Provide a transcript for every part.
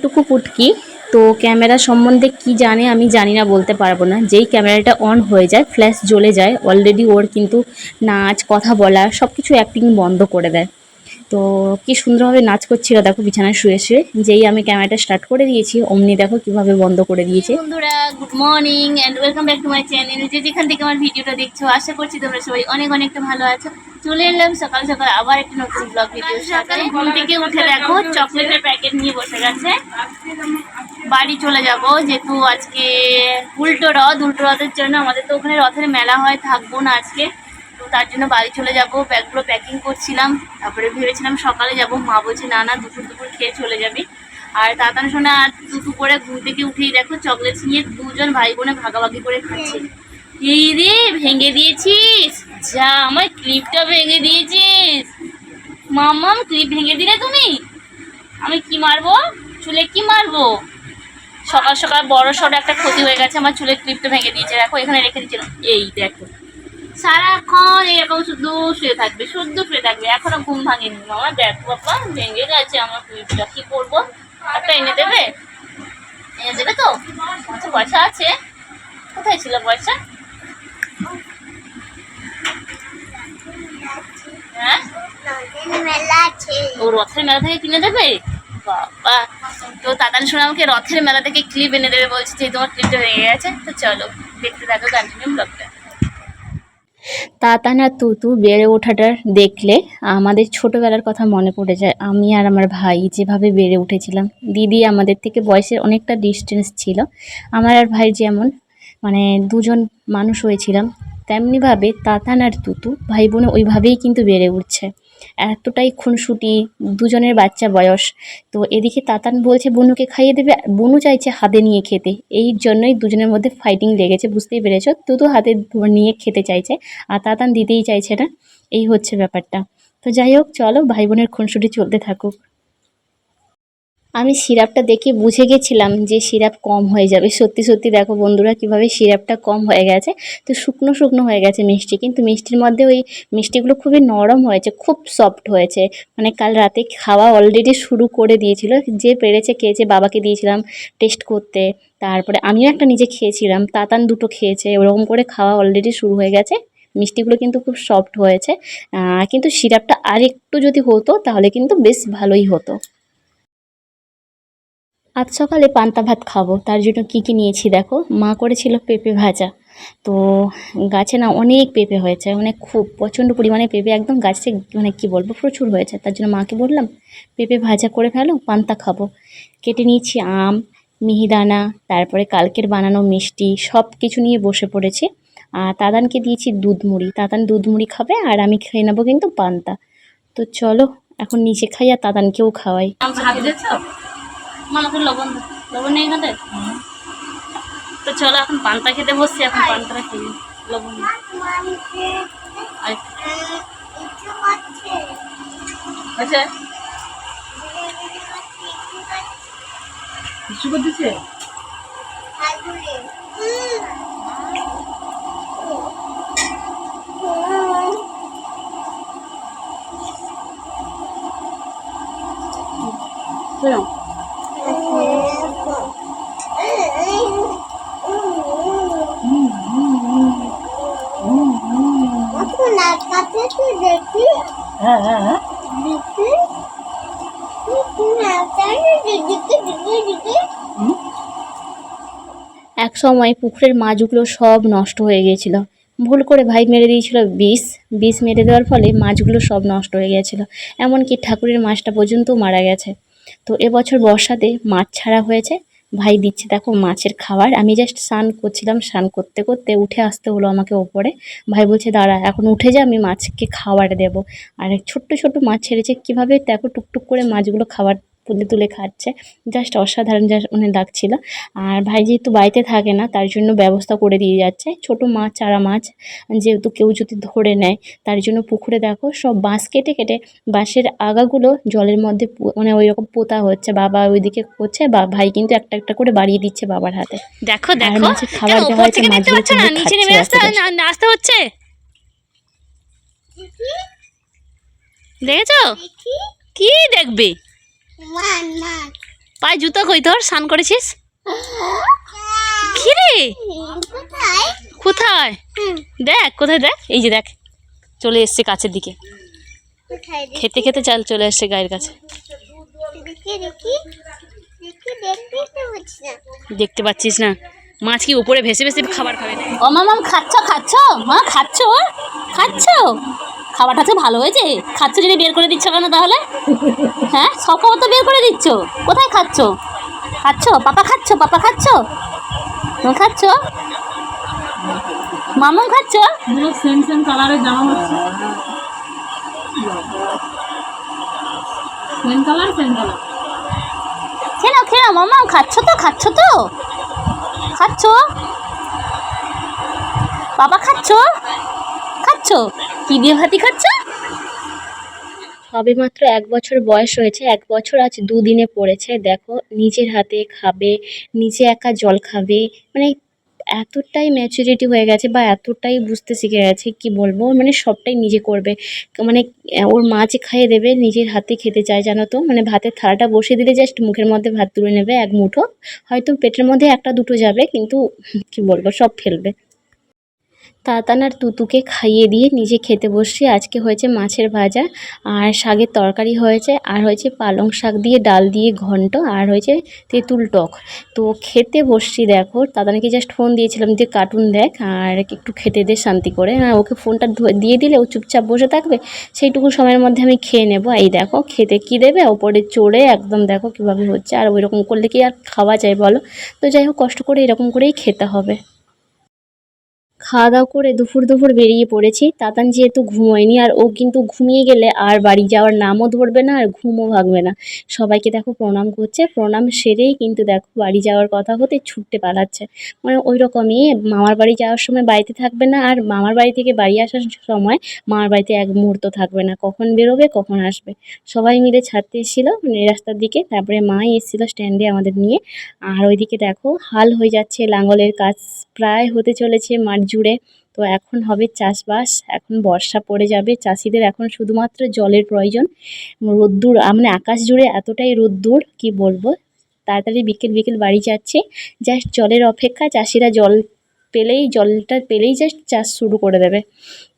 এইটুকু কুটকি তো ক্যামেরা সম্বন্ধে কি জানে আমি জানি না, বলতে পারব না। যেই ক্যামেরাটা অন হয়ে যায় ফ্ল্যাশ জ্বলে যায় অলরেডি ওর কিন্তু নাচ, কথা বলা সব কিছু অ্যাক্টিং বন্ধ করে দেয়। তো কি সুন্দরভাবে নাচ করছিল দেখো বিছানায় শুয়ে শুয়ে। যেই আমি ক্যামেরাটা স্টার্ট করে দিয়েছি অমনি দেখো কীভাবে বন্ধ করে দিয়েছে। বন্ধুরা good morning and welcome back to my channel যে যেখান থেকে আমার ভিডিওটা দেখছ আশা করছি তোমরা সবাই অনেক অনেকটা ভালো আছো। চলে এলাম সকাল সকাল আবার একটা নতুন ব্লগ ভিডিও সকালে ঘুম থেকে উঠে দেখো চকলেটের প্যাকেট নিয়ে বসে গেছে। বাড়ি চলে যাব যেহেতু আজকে উল্টো রথ উল্টো রথের জন্য আমাদের তো ওখানে রথের মেলা হয় থাকব না আজকে। তার জন্য বাড়ি চলে যাব। ব্যাগগুলো প্যাকিং করছিলাম। তারপরে ভেবেছিলাম সকালে যাব। মা বলছে, না না, দুপুর দুপুর খেয়ে চলে যাবি। আর তাতান সোনা দুপুর করে ঘুম থেকে উঠেই দেখো চকলেট নিয়ে দুজন ভাই বোনে ভাগাভাগি করে খাচ্ছে। এই রে ভেঙে দিয়েছিস? যা, আমার ক্লিপটা ভেঙে দিয়েছিস। মাম্মাম ক্লিপ ভেঙে দিলে তুমি? আমি কি মারবো? চুলে কি মারবো? সকাল সকাল বড় সড় একটা ক্ষতি হয়ে গেছে, আমার চুলের ক্লিপটা ভেঙে দিয়েছে। দেখো, এখানে রেখে দিয়েছিলাম। এই, দেখো। সারাক্ষণ এরকম শুধু শুয়ে থাকবে, শুদ্ধ শুয়ে থাকবে। এখনও ঘুম ভাঙেনি। মামা, দেখো বাবা, ভেঙে গেছে আমার ক্লিপটা কি করব? একটা এনে দেবে? এনে দেবে তো? আচ্ছা পয়সা আছে। কোথায় ছিল পয়সা? হ্যাঁ? ও রথের মেলা থেকে কিনে দেবে? বাবা। তো তাতান শোনা আমাকে রথের মেলা থেকে ক্লিপ এনে দেবে বলছে যে তোমার ক্লিপটা ভেঙে গেছে। তো চলো, দেখতে থাকো কন্টিনিউ ব্লগটা তাতান তুতু বেড়ে ওঠাটা দেখলে আমাদের ছোটবেলার কথা মনে পড়ে যায়। আমি আর আমার ভাই যেভাবে বেড়ে উঠেছিলাম, দিদি আমাদের থেকে বয়সের অনেকটা ডিস্টেন্স ছিল। আমার আর ভাই যেমন মানে দুজন মানুষ হয়েছিলাম, তেমনিভাবে তাতান আর তুতু ভাই বোনে ওইভাবেই কিন্তু বেড়ে উঠছে। এতটাই খুনসুটি, দুজনের বাচ্চা বয়স। তো এদিকে তাতান বলছে, বনুকে খাইয়ে দেবে? বনু চাইছে হাতে নিয়ে খেতে। এই জন্যই দুজনের মধ্যে ফাইটিং লেগেছে, বুঝতেই পেরেছ? তো হাতে নিয়ে খেতে চাইছে, আর তাতান দিতেই চাইছে না। এই হচ্ছে ব্যাপারটা। তো যাই হোক, চলো ভাই বোনের খুনসুটি চলতে থাকুক। আমি সিরাপটা দেখে বুঝে গেছিলাম যে সিরাপ কম হয়ে যাবে। সত্যি সত্যি দেখো বন্ধুরা কীভাবে সিরাপটা কম হয়ে গেছে। তো শুকনো শুকনো হয়ে গেছে মিষ্টি। কিন্তু মিষ্টির মধ্যে ওই মিষ্টিগুলো খুবই নরম হয়েছে, খুব সফট হয়েছে। মানে কাল রাতে খাওয়া অলরেডি শুরু করে দিয়েছিল। যে পেরেছে খেয়েছে, বাবাকে দিয়েছিলাম টেস্ট করতে। তারপরে আমিও একটা নিজে খেয়েছিলাম, তাতান দুটো খেয়েছে, ওরকম করে খাওয়া অলরেডি শুরু হয়ে গেছে। মিষ্টিগুলো কিন্তু খুব সফট হয়েছে। কিন্তু সিরাপটা আর একটু যদি হতো, তাহলে কিন্তু বেশ ভালোই হতো। আজ সকালে পান্তা ভাত খাব। তার জন্য কি কি নিয়েছি দেখো? মা করেছিল পেঁপে ভাজা। তো গাছে না অনেক পেঁপে হয়েছে মানে খুব প্রচণ্ড পরিমাণে পেঁপে একদম গাছে মানে কি বলব, প্রচুর হয়েছে। তার জন্য মাকে বললাম, পেঁপে ভাজা করে ফেলো, পান্তা খাব। কেটে নিয়েছি আম, মিহিদানা, তারপরে কালকের বানানো মিষ্টি সব কিছু নিয়ে বসে পড়েছি। আর তাদানকে দিয়েছি দুধ মুড়ি তাদান দুধ মুড়ি খাবে আর আমি খেয়ে নেব কিন্তু পান্তা। তো চলো, এখন নিচে খাই আর তাদানকেও খাওয়াই। দিয়েছ তো লবণ লবণ নেই এখানে তো চলো এখন পান্তা খেতে বসছি এখন পান্তাটা খেয়ে লবণ। আচ্ছা। কিছু করতেছে? শোনো এক সময় পুকুরের মাছগুলো সব নষ্ট হয়ে গিয়েছিল। ভুল করে ভাই মেরে দিয়েছিল বিষ। বিষ মেরে দেওয়ার ফলে মাছগুলো সব নষ্ট হয়ে গিয়েছিল। এমনকি ঠাকুরের মাছটা পর্যন্ত মারা গেছে। তো এবছর বর্ষাতে মাছ ছাড়া হয়েছে। ভাই দিচ্ছে, দেখো মাছের খাবার। আমি জাস্ট স্নান করছিলাম, স্নান করতে করতে উঠে আসতে হলো আমাকে ওপরে। ভাই বলছে, দাঁড়া, এখন উঠে যা, আমি মাছকে খাবার দেব। আর ছোট্ট ছোট্ট মাছ ছেড়েছে। কীভাবে দেখো টুকটুক করে মাছগুলো খাবার তুলে তুলে খাচ্ছে। জাস্ট অসাধারণ যা মানে লাগছিল আর ভাই যেহেতু বাড়িতে থাকে না তার জন্য ব্যবস্থা করে দিয়ে যাচ্ছে। ছোট মাছ চারা মাছ যেহেতু কেউ যদি ধরে নেয় তার জন্য পুকুরে দেখো সব বাঁশ কেটে কেটে বাঁশের আগাগুলো জলের মধ্যে মানে ওই রকম পোতা হচ্ছে। বাবা ওইদিকে করছে বা ভাই কিন্তু একটা একটা করে বাড়িয়ে দিচ্ছে বাবার হাতে। দেখো দেখো। মাছের খাবার দেওয়া হয়েছে, মাছগুলো নিচে নেমে আসতে হচ্ছে? দেখেছ? কি দেখবে? পায়ে জুতো কই তোর? স্নান করেছিস? কি রে কোথায়? কোথায় দেখ কোথায় দেখ? এই যে দেখ চলে এসছে কাছের দিকে। খেতে খেতে চাল চলে এসছে গায়ের কাছে। দেখি দেখি দেখি দেখতে তো হচ্ছে না। দেখতে পাচ্ছিস না। মাছ কি উপরে ভেসে ভেসে খাবার খাবে ও মামাম খাচ্ছ খাচ্ছ? মা খাচ্ছ? খাচ্ছ? খাবারটা তো ভালো হয়েছে। খাচ্ছ যদি বের করে দিচ্ছ কেন তাহলে? হ্যাঁ? সব খাবার তো বের করে দিচ্ছ। কোথায় খাচ্ছ? খাচ্ছ? পাপা খাচ্ছ? পাপা খাচ্ছ? তুমি খাচ্ছ? মামুম খাচ্ছ? সেম সেম কালারের জামা হচ্ছে। সেম কালার সেম কালার মামাম খাচ্ছ তো খাচ্ছ তো? খাচ্ছ? বাবা খাচ্ছ? খাচ্ছ? কি দিয়ে ভাতি খাচ্ছ? সবে মাত্র এক বছর বয়স হয়েছে, এক বছর আজ দুদিনে পড়েছে। দেখো, নিজের হাতে খাবে, নিজে একা জল খাবে মানে এতটাই ম্যাচুরিটি হয়ে গেছে বা এতটাই বুঝতে শিখে গেছে, কি বলব? মানে সবটাই নিজে করবে। মানে ওর মা যে খাইয়ে দেবে, নিজের হাতে খেতে চায়, জানো তো? মানে ভাতের থালাটা বসিয়ে দিলে জাস্ট মুখের মধ্যে ভাত তুলে নেবে এক মুঠো। হয়তো পেটের মধ্যে একটা দুটো যাবে, কিন্তু কি বলব, সব ফেলবে। তাতান আর তুতুকে খাইয়ে দিয়ে নিজে খেতে বসছি। আজকে হয়েছে মাছের ভাজা, আর শাকের তরকারি হয়েছে, আর হয়েছে পালং শাক দিয়ে ডাল দিয়ে ঘন্ট, আর হয়েছে তেঁতুল টক। তো খেতে বসছি দেখো দাদাকে জাস্ট ফোন দিয়েছিলাম যে, কার্টুন দেখ, আর একটু খেতে দে শান্তি করে। আর ওকে ফোনটা দিয়ে দিলে, ও চুপচাপ বসে থাকবে, সেইটুকু সময়ের মধ্যে আমি খেয়ে নেব। এই দেখো, খেতে কি দেবে? ওপরে চড়ে একদম দেখো কীভাবে হচ্ছে, আর ওই রকম করলে কি আর খাওয়া যায় বলো? তো যাই হোক, কষ্ট করে এরকম করেই খেতে হবে। খাওয়া দাওয়া করে দুপুর দুপুর বেরিয়ে পড়েছি। তাতান যেহেতু ঘুমোয়নি আর ও কিন্তু ঘুমিয়ে গেলে আর বাড়ি যাওয়ার নামও ধরবে না আর ঘুমও ভাগবে না। সবাইকে দেখো প্রণাম করছে। প্রণাম সেরেই কিন্তু দেখো বাড়ি যাওয়ার কথা হতে ছুটতে পালাচ্ছে। মানে ওই রকমই মামার বাড়ি যাওয়ার সময় বাড়িতে থাকবে না আর মামার বাড়ি থেকে বাড়ি আসার সময় মামার বাড়িতে এক মুহূর্ত থাকবে না। কখন বেরোবে, কখন আসবে। সবাই মিলে ছাড়তে এসেছিল মানে রাস্তার দিকে। তারপরে মা এসেছিল স্ট্যান্ডে আমাদের নিয়ে। আর ওইদিকে দেখো হাল হয়ে যাচ্ছে, লাঙ্গলের কাজ প্রায় হতে চলেছে, মাঠ জুড়ে। তো এখন হবে চাষবাস, এখন বর্ষা পড়ে যাবে। চাষিদের এখন শুধুমাত্র জলের প্রয়োজন। রোদ্দুর মানে আকাশ জুড়ে এতটাই রোদ্দুর, কি বলব? তাড়াতাড়ি বিকেল বিকেল বাড়ি যাচ্ছে। জাস্ট জলের অপেক্ষা, চাষিরা জল পেলেই, জলটা পেলেই জাস্ট চাষ শুরু করে দেবে।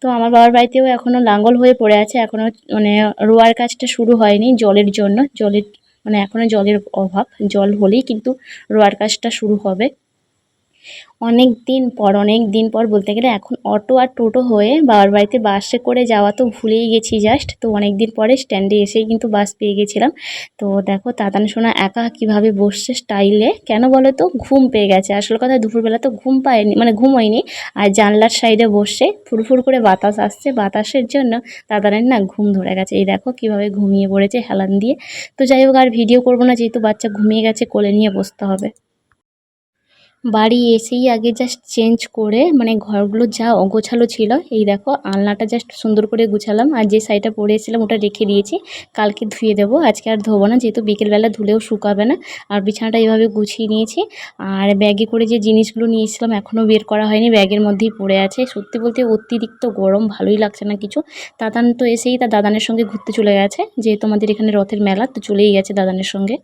তো আমার বাবার বাড়িতেও এখনও লাঙ্গল হয়ে পড়ে আছে। এখনও মানে রোয়ার কাজটা শুরু হয়নি জলের জন্য। জলের মানে এখনও জলের অভাব। জল হলেই কিন্তু রোয়ার কাজটা শুরু হবে। অনেক দিন পর অনেক দিন পর বলতে গেলে এখন অটো আর টোটো হয়ে বাবার বাড়িতে বাসে করে যাওয়া তো ভুলেই গেছি জাস্ট তো অনেক দিন পরে স্ট্যান্ডে এসেই কিন্তু বাস পেয়ে গেছিলাম। তো দেখো তাতান সোনা একা কীভাবে বসছে স্টাইলে কেন বলো তো? ঘুম পেয়ে গেছে। আসল কথা দুপুরবেলা তো ঘুম পায়নি মানে ঘুম হয়নি। আর জানলার সাইডে বসে ফুরফুর করে বাতাস আসছে। বাতাসের জন্য তাতানের না ঘুম ধরে গেছে। এই দেখো কীভাবে ঘুমিয়ে পড়েছে হেলান দিয়ে। তো যাই হোক আর ভিডিও করব না, যেহেতু বাচ্চা ঘুমিয়ে গেছে, কোলে নিয়ে বসতে হবে। বাড়ি এসেই আগে জাস্ট চেঞ্জ করে মানে ঘরগুলো যা অগোছালো ছিল, এই দেখো আলনাটা জাস্ট সুন্দর করে গুছালাম আর যে শাড়িটা পরে এসেছিলাম ওটা রেখে দিয়েছি। কালকে ধুয়ে দেবো, আজকে আর ধোবো না, যেহেতু বিকেলবেলা ধুলেও শুকাবে না। আর বিছানাটা এইভাবে গুছিয়ে নিয়েছি। আর ব্যাগে করে যে জিনিসগুলো নিয়ে এখনও বের করা হয়নি, ব্যাগের মধ্যেই পড়ে আছে। সত্যি বলতে অতিরিক্ত গরম, ভালোই লাগছে না কিছু। দাদান তো এসেই তার দাদানের সঙ্গে ঘুরতে চলে গেছে, যেহেতু আমাদের এখানে রথের মেলা, তো চলেই গেছে দাদানের সঙ্গে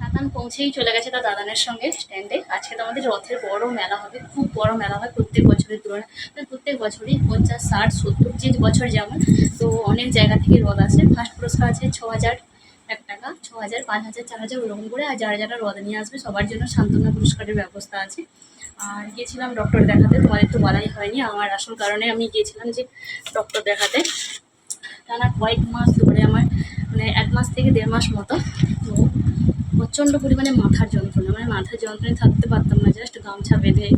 দাদান পৌঁছেই চলে গেছে তার দাদানের সঙ্গে স্ট্যান্ডে আজকে তো আমাদের রথের বড় মেলা হবে, খুব বড় মেলা হয় প্রত্যেক বছরের তুলনায়। মানে প্রত্যেক বছরই পঞ্চাশ, ষাট, সত্তর, যে বছর যেমন। তো অনেক জায়গা থেকে রথ আসে। ফার্স্ট পুরস্কার আছে ছ হাজার এক টাকা, ছ হাজার, পাঁচ হাজার, চার হাজার, ওরকম করে। আর যারা যারা রথ নিয়ে আসবে, সবার জন্য সান্ত্বনা পুরস্কারের ব্যবস্থা আছে। আর গিয়েছিলাম ডক্টর দেখাতে, তোমাদের তো বলাই হয়নি। আমার আসল কারণে আমি গিয়েছিলাম যে ডক্টর দেখাতে। টানা কয়েক মাস ধরে আমার মানে এক মাস থেকে দেড় মাস মতো। তো প্রচণ্ড পরিমাণে মাথার যন্ত্রণা। মানে মাথার যন্ত্রণায় থাকতে পারতাম না জাস্ট গামছা বেঁধে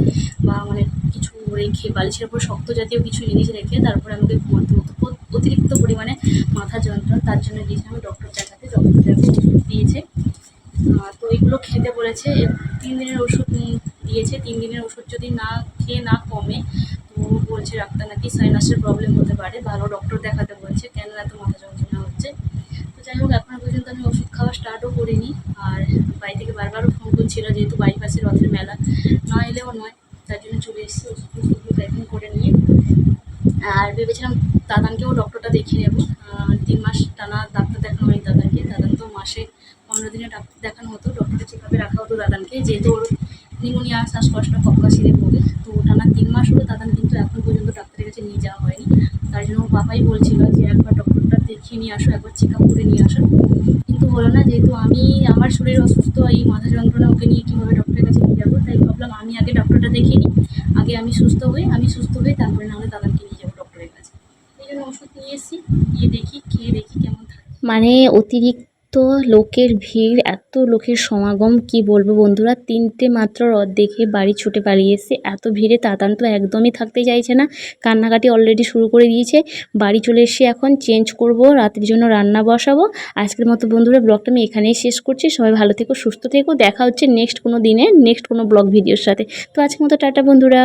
বা মানে কিছু রেখে বালিশের উপর শক্ত জাতীয় কিছু জিনিস রেখে তারপরে আমাকে ঘুমাতে হতো। অতিরিক্ত পরিমাণে মাথা যন্ত্রণা, তার জন্য গিয়েছিলাম ডক্টর দেখাতে। ডক্টর ওষুধ দিয়েছে। তো এইগুলো খেতে বলেছে তিন দিনের ওষুধ দিয়েছে। তিন দিনের ওষুধ যদি না খেয়ে না কমে, তো বলছে ডাক্তার নাকি সাইনাসের প্রবলেম হতে পারে। ভালো ডক্টর দেখাতে বলছে কেন এত মাথা যন্ত্রণা হচ্ছে। তো যাই হোক পর্যন্ত আমি ওষুধ খাওয়া স্টার্টও করিনি। আর বাড়ি থেকে বারবারও ফোন করছিল যেহেতু পাশে রথের মেলা। না এলেও নয়, তার জন্য চলে এসেছি ওষুধ ওষুধগুলো প্যাকিং করে নিয়ে। আর ভেবেছিলাম দাদানকেও ডক্টরটা দেখিয়ে নেব। তিন মাস টানা ডাক্তার দেখানো হয়নি দাদানকে। দাদান তো মাসে পনেরো দিনে ডাক্তার দেখানো হতো। ডক্টরের চেক আপে রাখা হতো দাদানকে। যেহেতু ওর নিমোনিয়া শ্বাসকষ্ট কপকাশিরে ভোগে। তো টানা তিন মাস হলো দাদান কিন্তু এখন পর্যন্ত ডাক্তারের কাছে নিয়ে যাওয়া হয়নি। তার জন্য বাবাই বলছিল যে একবার ডক্টরটা দেখিয়ে নিয়ে আসো, একবার চেক আপ করে নিয়ে আসো। হলো না, যেহেতু আমি আমার শরীর অসুস্থ, এই মাথা যন্ত্রণা ওকে নিয়ে কীভাবে ডক্টরের কাছে নিয়ে যাব? তাই ভাবলাম আমি আগে ডক্টরটা দেখে নিই। আগে আমি সুস্থ হই, আমি সুস্থ হই, তারপরে নাহলে দাদাকে নিয়ে যাব ডক্টরের কাছে। এই জন্য ওষুধ নিয়ে এসেছি, গিয়ে দেখি, খেয়ে দেখি কেমন থাকে। মানে অতিরিক্ত লোকের ভিড়, এত লোকের সমাগম, কি বলব বন্ধুরা? তিনটে মাত্র রথ দেখে বাড়ি ছুটে পালিয়ে এসছে এত ভিড়ে তাতান তো একদমই থাকতে চাইছে না। কান্নাকাটি অলরেডি শুরু করে দিয়েছে। বাড়ি চলে এসে এখন চেঞ্জ করব, রাতের জন্য রান্না বসাবো। আজকের মতো বন্ধুরা ব্লগটা আমি এখানেই শেষ করছি। সবাই ভালো থেকো, সুস্থ থেকো। দেখা হচ্ছে নেক্সট কোনো দিনে নেক্সট কোনো ব্লগ ভিডিওর সাথে। তো আজকের মতো টাটা বন্ধুরা।